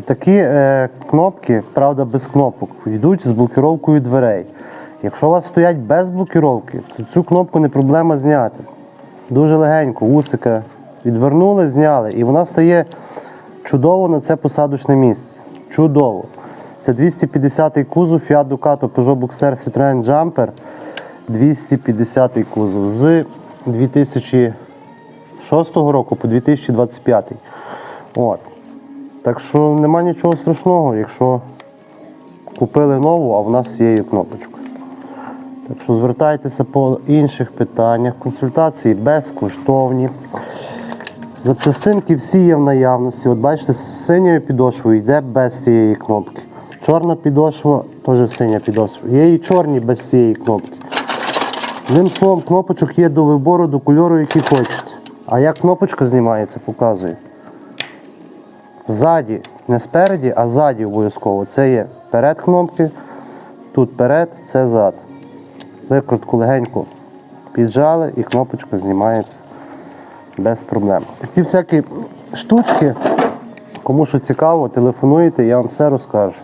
Отакі е, кнопки, правда, без кнопок, йдуть з блокіровкою дверей. Якщо у вас стоять без блокіровки, то цю кнопку не проблема зняти. Дуже легенько, усика відвернули, зняли, і вона стає чудово на це посадочне місце. Чудово. Це 250-й кузов Fiat Ducato Peugeot Boxer Citroën Jumper. 250-й кузов з 2006 року по 2025. От. Так що нема нічого страшного, якщо купили нову, а в нас є і кнопочка. Так що звертайтеся по інших питаннях. Консультації безкоштовні. Запчастинки всі є в наявності. От бачите, з синьою підошвою йде без цієї кнопки. Чорна підошва теж синя підошва. Є і чорні без цієї кнопки. Одним словом, кнопочок є до вибору, до кольору, який хочете. А як кнопочка знімається, показую. Ззаді, не спереді, а ззаді обов'язково. Це є перед кнопки, тут перед, це зад. Викрутку легенько піджали і кнопочка знімається без проблем. Такі всякі штучки, кому що цікаво, телефонуйте, я вам все розкажу.